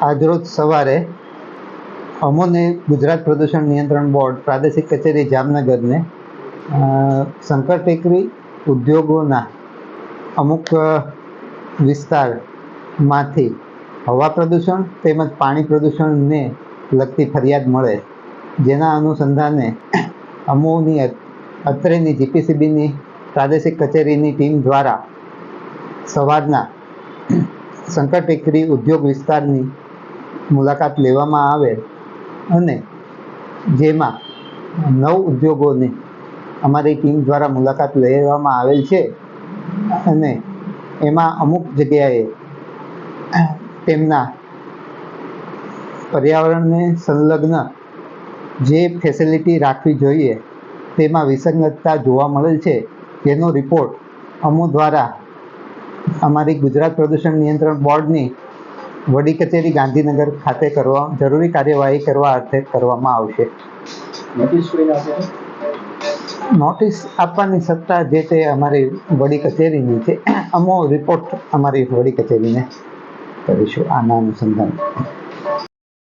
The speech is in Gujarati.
આજરોજ સવારે અમોને ગુજરાત પ્રદૂષણ નિયંત્રણ બોર્ડ પ્રાદેશિક કચેરી જામનગરને શંકર ટેકરી ઉદ્યોગોના અમુક વિસ્તારમાંથી હવા પ્રદૂષણ તેમજ પાણી પ્રદૂષણને લગતી ફરિયાદ મળે. જેના અનુસંધાને અમોની અત્રેની જીપીસીબીની પ્રાદેશિક કચેરીની ટીમ દ્વારા સવારના શંકર ટેકરી ઉદ્યોગ વિસ્તારની મુલાકાત લેવામાં આવે અને જેમાં નવ ઉદ્યોગોની અમારી ટીમ દ્વારા મુલાકાત લેવામાં આવેલ છે અને એમાં અમુક જગ્યાએ તેમના પર્યાવરણને સંલગ્ન જે ફેસિલિટી રાખવી જોઈએ તેમાં વિસંગતતા જોવા મળેલ છે. તેનો રિપોર્ટ અમુ દ્વારા અમારી ગુજરાત પ્રદૂષણ નિયંત્રણ બોર્ડની વડી કચેરી ગાંધીનગર ખાતે કરવા જરૂરી કાર્યવાહી કરવા અર્થે કરવામાં આવશે. નોટિસ આપવાની સત્તા જે તે અમારી વડી કચેરીની છે. અમો રિપોર્ટ અમારી વડી કચેરીને કરીશું આના અનુસંધાન.